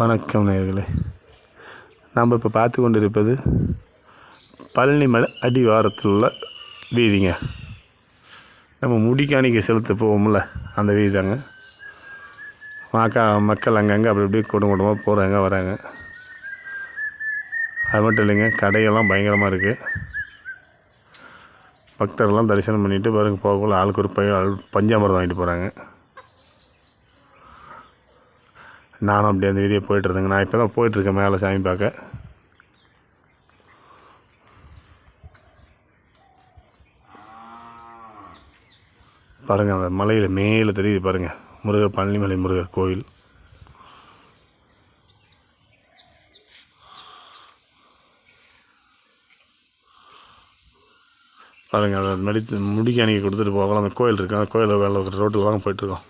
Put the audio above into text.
வணக்கம் நேர்களே நாம் இப்போ பார்த்து கொண்டு இருப்பது பழனிமலை அடிவாரத்தில் உள்ள வீதிங்க. நம்ம முடிக்காணிக்கு செலுத்த போவோம்ல அந்த வீதி தாங்க மக்கா மக்கள் அங்கங்கே அப்படி அப்படியே குடும்ப குடும்பமாக போகிறாங்க வராங்க. அது மட்டும் இல்லைங்க கடையெல்லாம் பயங்கரமாக இருக்குது பக்தர்லாம் தரிசனம் பண்ணிவிட்டு பாருங்க போகக்குள்ள ஆளுக்கு ஒரு பை ஆள் பஞ்சாமிரதம் வாங்கிட்டு போகிறாங்க நானும் அப்படியே அந்த வீதியை போயிட்டுருந்தேங்க நான் இப்போ தான் போயிட்டுருக்கேன் மேலே சாமி பார்க்க. பாருங்கள் அந்த மலையில் மேலே தெரியுது பாருங்கள் முருகர் பழனிமலை முருகர் கோயில். பாருங்கள் அதை மடித்து முடிக்கு அன்றைக்கி கொடுத்துட்டு போகலாம். அந்த கோயில் இருக்குது அந்த கோயில் வேலை ரோட்டில் தான் போயிட்டுருக்கோம்